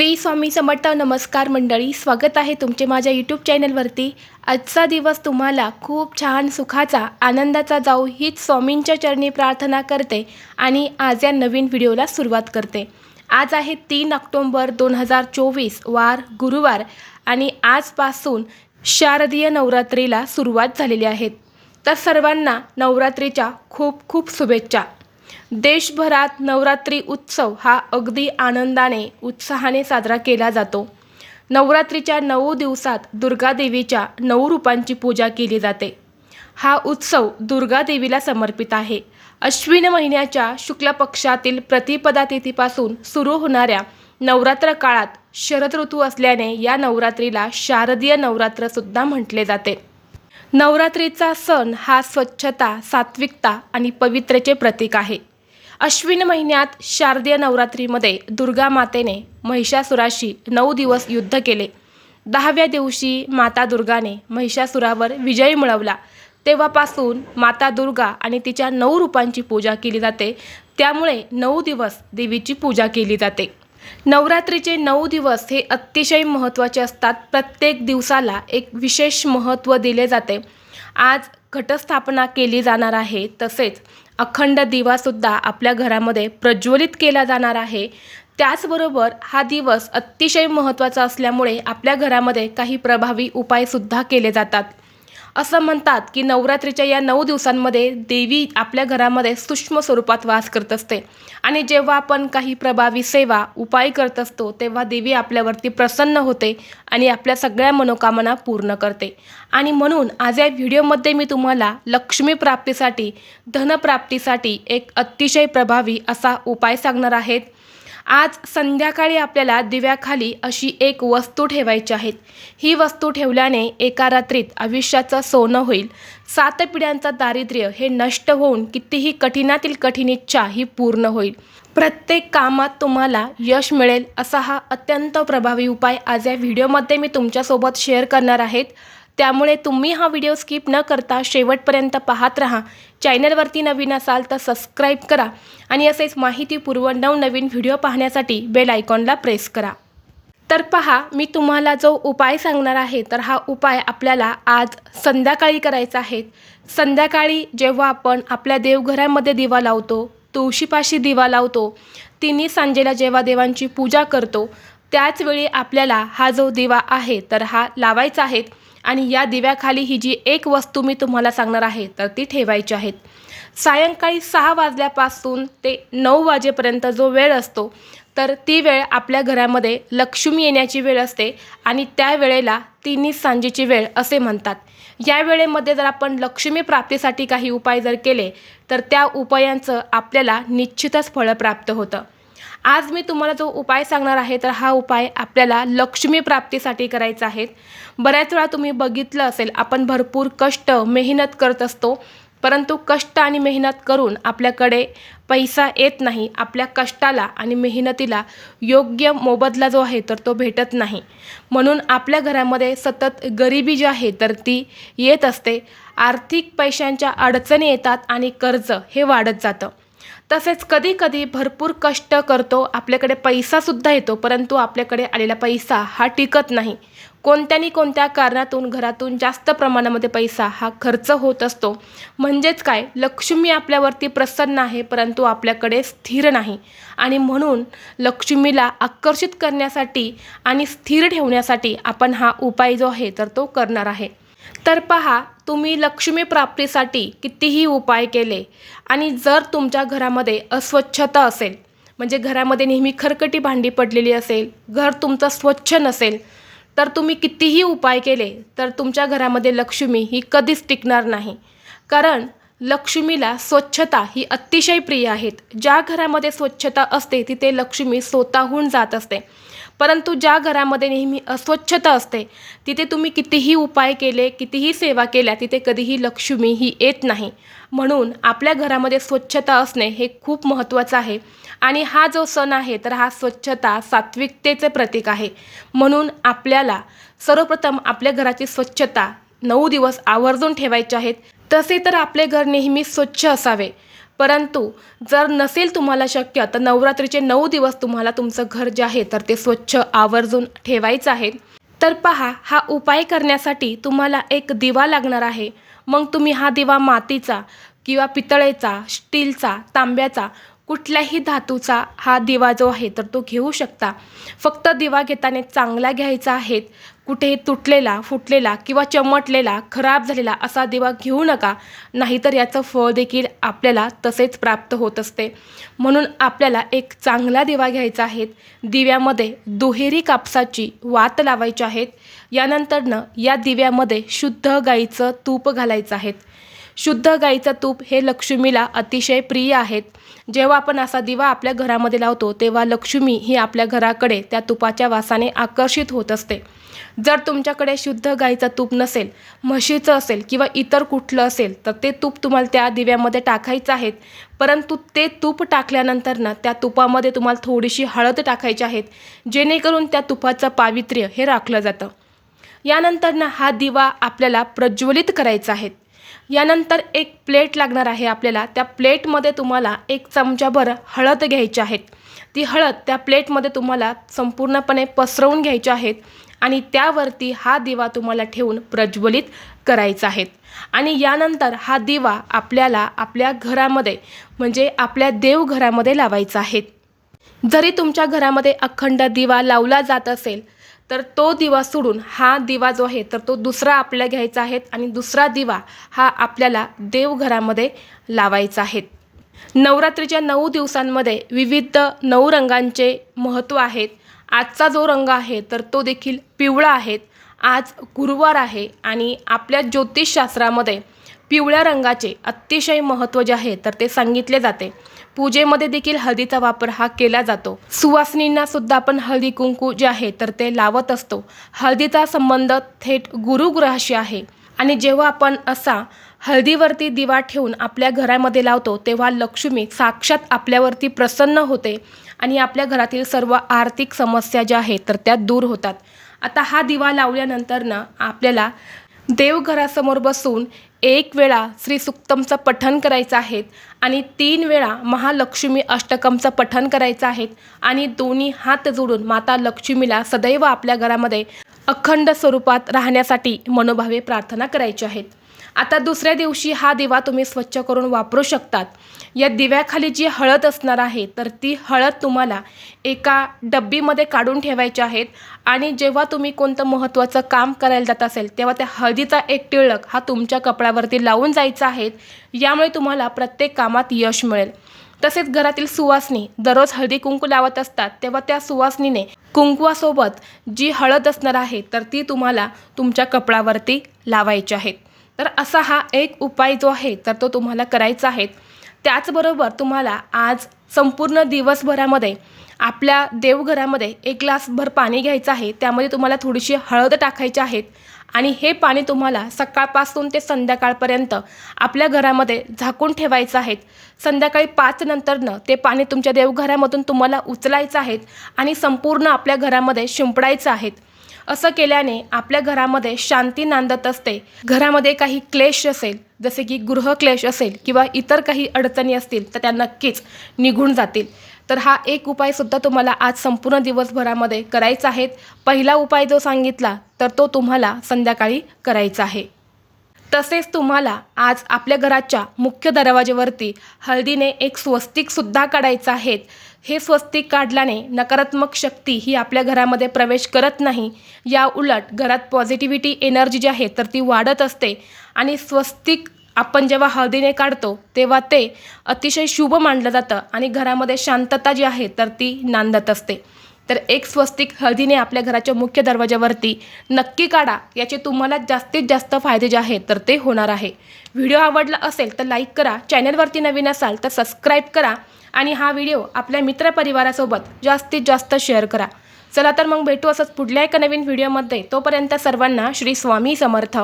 श्री स्वामी समर्थ नमस्कार मंडळी स्वागत आहे तुमचे माझ्या यूट्यूब चॅनलवरती आजचा दिवस तुम्हाला खूप छान सुखाचा आनंदाचा जाऊ हीच स्वामींच्या चरणी प्रार्थना करते आणि आज या नवीन व्हिडिओला सुरुवात करते. आज आहे तीन ऑक्टोंबर दोन हजार चोवीस वार गुरुवार आणि आजपासून शारदीय नवरात्रीला सुरुवात झालेली आहे. तर सर्वांना नवरात्रीच्या खूप खूप शुभेच्छा. देशभरात नवरात्री उत्सव हा अगदी आनंदाने उत्साहाने साजरा केला जातो. नवरात्रीच्या नऊ दिवसात दुर्गादेवीच्या नऊ रूपांची पूजा केली जाते. हा उत्सव दुर्गादेवीला समर्पित आहे. अश्विन महिन्याच्या शुक्ल पक्षातील प्रतिपदा तिथीपासून सुरू होणाऱ्या नवरात्र काळात शरद ऋतू असल्याने या नवरात्रीला शारदीय नवरात्रसुद्धा म्हटले जाते. नवरात्रीचा सण हा स्वच्छता सात्विकता आणि पवित्रेचे प्रतीक आहे. अश्विन महिन्यात शारदीय नवरात्रीमध्ये दुर्गा मातेने महिषासुराशी नऊ दिवस युद्ध केले. दहाव्या दिवशी माता दुर्गाने महिषासुरावर विजय मिळवला. तेव्हापासून माता दुर्गा आणि तिच्या नऊ रूपांची पूजा केली जाते. त्यामुळे नऊ दिवस देवीची पूजा केली जाते. नवरात्रीचे नऊ दिवस हे अतिशय महत्त्वाचे असतात. प्रत्येक दिवसाला एक विशेष महत्त्व दिले जाते. आज घटस्थापना केली जाणार आहे तसेच अखंड दिवासुद्धा आपल्या घरामध्ये प्रज्वलित केला जाणार आहे. त्याचबरोबर हा दिवस अतिशय महत्त्वाचा असल्यामुळे आपल्या घरामध्ये काही प्रभावी उपायसुद्धा केले जातात. असं म्हणतात की नवरात्रीच्या या नऊ दिवसांमध्ये देवी आपल्या घरामध्ये सूक्ष्म स्वरूपात वास करत असते. आणि जेव्हा आपण काही प्रभावी सेवा उपाय करत असतो तेव्हा देवी आपल्यावरती प्रसन्न होते आणि आपल्या सगळ्या मनोकामना पूर्ण करते. आणि म्हणून आज या व्हिडिओमध्ये मी तुम्हाला लक्ष्मी प्राप्तीसाठी धनप्राप्तीसाठी एक अतिशय प्रभावी असा उपाय सांगणार आहेत आज संध्याकाळी आपल्याला दिव्याखाली अशी एक वस्तू ठेवायची आहेत ही वस्तू ठेवल्याने एका रात्रीत आयुष्याचं सोनं होईल. सात पिढ्यांचं दारिद्र्य हे नष्ट होऊन कितीही कठीणातील कठीण इच्छा ही पूर्ण होईल. प्रत्येक कामात तुम्हाला यश मिळेल असा हा अत्यंत प्रभावी उपाय आज या व्हिडिओमध्ये मी तुमच्यासोबत शेअर करणार आहेत. त्यामुळे तुम्ही हा व्हिडिओ स्किप न करता शेवटपर्यंत पाहत राहा. चॅनलवरती नवीन असाल तर सबस्क्राईब करा आणि असेच माहितीपूर्व नवनवीन व्हिडिओ पाहण्यासाठी बेल आयकॉनला प्रेस करा. तर पहा मी तुम्हाला जो उपाय सांगणार आहे तर हा उपाय आपल्याला आज संध्याकाळी करायचा आहे. संध्याकाळी जेव्हा आपण आपल्या देवघरामध्ये दिवा लावतो तुळशीपाशी दिवा लावतो तिन्ही सांजेला जेव्हा देवांची पूजा करतो त्याचवेळी आपल्याला हा जो दिवा आहे तर हा लावायचा आहे. आणि या दिव्याखाली ही जी एक वस्तू मी तुम्हाला सांगणार आहे तर ती ठेवायची आहेत सायंकाळी सहा वाजल्यापासून ते नऊ वाजेपर्यंत जो वेळ असतो तर ती वेळ आपल्या घरामध्ये लक्ष्मी येण्याची वेळ असते आणि त्या वेळेला तिन्ही सांजेची वेळ असे म्हणतात. या वेळेमध्ये जर आपण लक्ष्मी प्राप्तीसाठी काही उपाय जर केले तर त्या उपायांचं आपल्याला निश्चितच फळं प्राप्त होतं. आज मी तुम्हाला जो उपाय सांगणार आहे तर हा उपाय आपल्याला लक्ष्मी प्राप्तीसाठी करायचा आहे. बऱ्याच वेळा तुम्ही बघितलं असेल आपण भरपूर कष्ट मेहनत करत असतो. परंतु कष्ट आणि मेहनत करून आपल्याकडे पैसा येत नाही आपल्या कष्टाला आणि मेहनतीला योग्य मोबदला जो आहे तर तो भेटत नाही. म्हणून आपल्या घरामध्ये सतत गरिबी जी आहे तर ती येत असते. आर्थिक पैशांच्या अडचणी येतात आणि कर्ज हे वाढत जातं. तसेच कधी कधी भरपूर कष्ट करतो आपल्याकडे पैसासुद्धा येतो परंतु आपल्याकडे आलेला पैसा हा टिकत नाही. कोणत्यानी कोणत्या कारणातून घरातून जास्त प्रमाणामध्ये पैसा हा खर्च होत असतो? म्हणजेच काय? लक्ष्मी आपल्यावरती प्रसन्न आहे परंतु आपल्याकडे स्थिर नाही. आणि म्हणून लक्ष्मीला आकर्षित करण्यासाठी आणि स्थिर ठेवण्यासाठी आपण हा उपाय जो आहे तर तो करणार आहे. तर पहा तुम्ही लक्ष्मी प्राप्तीसाठी कितीही उपाय केले आणि जर तुमच्या घरामध्ये अस्वच्छता असेल म्हणजे घरामध्ये नेहमी खरकटी भांडी पडलेली असेल घर तुमचं स्वच्छ नसेल तर तुम्ही कितीही उपाय केले तर तुमच्या घरामध्ये लक्ष्मी ही कधीच टिकणार नाही. कारण लक्ष्मीला स्वच्छता ही अतिशय प्रिय आहेत. ज्या घरामध्ये स्वच्छता असते तिथे लक्ष्मी स्वतःहून जात असते. परंतु ज्या घरामध्ये नेहमी अस्वच्छता असते तिथे तुम्ही कितीही उपाय केले कितीही सेवा केल्या तिथे कधीही लक्ष्मी ही येत नाही. म्हणून आपल्या घरामध्ये स्वच्छता असणे हे खूप महत्त्वाचं आहे. आणि हा जो सण आहे तर हा स्वच्छता सात्विकतेचे प्रतीक आहे. म्हणून आपल्याला सर्वप्रथम आपल्या घराची स्वच्छता नऊ दिवस आवर्जून ठेवायचे आहेत तसे तर आपले घर नेहमी स्वच्छ असावे. परंतु जर नसेल तुम्हाला शक्य तर नवरात्रीचे नऊ दिवस तुम्हाला तुमचं घर जे आहे तर ते स्वच्छ आवर्जून ठेवायचं आहे. तर पहा हा उपाय करण्यासाठी तुम्हाला एक दिवा लागणार आहे. मग तुम्ही हा दिवा मातीचा किंवा पितळेचा स्टीलचा तांब्याचा कुठल्याही धातूचा हा दिवा जो आहे तर तो घेऊ शकता. फक्त दिवा घेताना चांगला घ्यायचा आहे कुठेही तुटलेला फुटलेला किंवा चमटलेला खराब झालेला असा दिवा घेऊ नका. नाहीतर याचं फळ देखील आपल्याला तसेच प्राप्त होत असते. म्हणून आपल्याला एक चांगला दिवा घ्यायचा आहे. दिव्यामध्ये दुहेरी कापसाची वात लावायची आहेत यानंतरनं या दिव्यामध्ये शुद्ध गाईचं तूप घालायचं आहे. शुद्ध गाईचं तूप हे लक्ष्मीला अतिशय प्रिय आहेत जेव्हा आपण असा दिवा आपल्या घरामध्ये लावतो तेव्हा लक्ष्मी ही आपल्या घराकडे त्या तुपाच्या वासाने आकर्षित होत असते. जर तुमच्याकडे शुद्ध गाईचं तूप नसेल म्हशीचं असेल किंवा इतर कुठलं असेल तर ते तूप तुम्हाला त्या दिव्यामध्ये टाकायचं आहेत. परंतु ते तूप टाकल्यानंतर ना त्या तुपामध्ये तुम्हाला थोडीशी हळद टाकायची आहेत जेणेकरून त्या तुपाचं पावित्र्य हे राखलं जातं. यानंतर ना हा दिवा आपल्याला प्रज्वलित करायचा आहे. यानंतर एक प्लेट लागणार आहे आपल्याला. त्या प्लेटमध्ये तुम्हाला एक चमचाभर हळद घ्यायची आहेत. ती हळद त्या प्लेटमध्ये तुम्हाला संपूर्णपणे पसरवून घ्यायची आहेत. आणि त्यावरती हा दिवा तुम्हाला ठेवून प्रज्वलित करायचा आहे. आणि यानंतर हा दिवा आपल्याला आपल्या घरामध्ये म्हणजे आपल्या देवघरामध्ये लावायचा आहे. जरी तुमच्या घरामध्ये अखंड दिवा लावला जात असेल तर तो दिवा सोडून हा दिवा जो आहे तर तो दुसरा आपल्याला घ्यायचा आहे आणि दुसरा दिवा हा आपल्याला देवघरामध्ये लावायचा आहे. नवरात्रीच्या नऊ दिवसांमध्ये विविध नऊ रंगांचे महत्त्व आहेत. आजचा जो रंग आहे तर तो देखील पिवळा आहे. आज गुरुवार आहे आणि आपल्या ज्योतिषशास्त्रामध्ये पिवळ्या रंगाचे अतिशय महत्त्व जे आहे तर ते सांगितले जाते. पूजेमध्ये देखील हळदीचा वापर हा केला जातो. सुवासिनींना सुद्धा आपण हळदी कुंकू जे आहे तर ते लावत असतो. हळदीचा संबंध थेट गुरुग्रहाशी आहे. आणि जेव्हा आपण असा हळदीवरती दिवा ठेवून आपल्या घरामध्ये लावतो तेव्हा लक्ष्मी साक्षात आपल्यावरती प्रसन्न होते आणि आपल्या घरातील सर्व आर्थिक समस्या ज्या आहेत तर त्या दूर होतात. आता हा दिवा लावल्यानंतर ना आपल्याला देवघरासमोर बसून एक वेळा श्री सुक्तमचं पठण करायचं आहे आणि तीन वेळा महालक्ष्मी अष्टकमचं पठण करायचं आहे आणि दोन्ही हात जोडून माता लक्ष्मीला सदैव आपल्या घरामध्ये अखंड स्वरूपात राहण्यासाठी मनोभावे प्रार्थना करायची आहेत. आता दुसऱ्या दिवशी हा दिवा तुम्ही स्वच्छ करून वापरू शकतात. या दिव्याखाली जी हळद असणार आहे तर ती हळद तुम्हाला एका डब्बीमध्ये काढून ठेवायची आहेत आणि जेव्हा तुम्ही कोणतं महत्त्वाचं काम करायला जात असेल तेव्हा त्या हळदीचा एक टिळक हा तुमच्या कपड्यावरती लावून जायचा आहे. यामुळे तुम्हाला प्रत्येक कामात यश मिळेल. तसेच घरातील सुवासनी दररोज हळदी कुंकू लावत असतात तेव्हा त्या सुवासनीने कुंकुवासोबत जी हळद असणार आहे तर ती तुम्हाला तुमच्या कपड्यावरती लावायची आहेत. तर असा हा एक उपाय जो आहे तर तो तुम्हाला करायचा आहे. त्याचबरोबर तुम्हाला आज संपूर्ण दिवसभरामध्ये आपल्या देवघरामध्ये एक ग्लासभर पाणी घ्यायचं आहे. त्यामध्ये तुम्हाला थोडीशी हळद टाकायची आहेत आणि हे पाणी तुम्हाला सकाळपासून ते संध्याकाळपर्यंत आपल्या घरामध्ये झाकून ठेवायचं आहे. संध्याकाळी पाच नंतरनं ते पाणी तुमच्या देवघरामधून तुम्हाला उचलायचं आहे आणि संपूर्ण आपल्या घरामध्ये शिंपडायचं आहे. असं केल्याने आपल्या घरामध्ये शांती नांदत असते. घरामध्ये काही क्लेश असेल जसे की गृहक्लेश असेल किंवा इतर काही अडचणी असतील तर त्या नक्कीच निघून जातील. तर हा एक उपायसुद्धा तुम्हाला आज संपूर्ण दिवसभरामध्ये करायचा आहे. पहिला उपाय जो सांगितला तर तो तुम्हाला संध्याकाळी करायचा आहे. तसेच तुम्हाला आज आपल्या घराच्या मुख्य दरवाजेवरती हळदीने एक स्वस्तिकसुद्धा काढायचं आहे. हे स्वस्तिक काढल्याने नकारात्मक शक्ती ही आपल्या घरामध्ये प्रवेश करत नाही. या उलट घरात पॉझिटिव्हिटी एनर्जी जी आहे तर ती वाढत असते. आणि स्वस्तिक आपण जेव्हा हळदीने काढतो तेव्हा ते अतिशय शुभ मानलं जातं आणि घरामध्ये शांतता जी आहे तर ती नांदत असते. तर एक स्वस्तिक हळदीने आपल्या घराच्या मुख्य दरवाजावरती नक्की काढा याचे तुम्हाला जास्तीत जास्त फायदे जे आहेत तर ते होणार आहे. व्हिडिओ आवडला असेल तर लाईक करा चॅनलवरती नवीन असाल तर सबस्क्राईब करा आणि हा व्हिडिओ आपल्या मित्रपरिवारासोबत जास्तीत जास्त शेअर करा. चला तर मग भेटू असंच पुढल्या एका नवीन व्हिडिओमध्ये. तोपर्यंत सर्वांना श्री स्वामी समर्थ.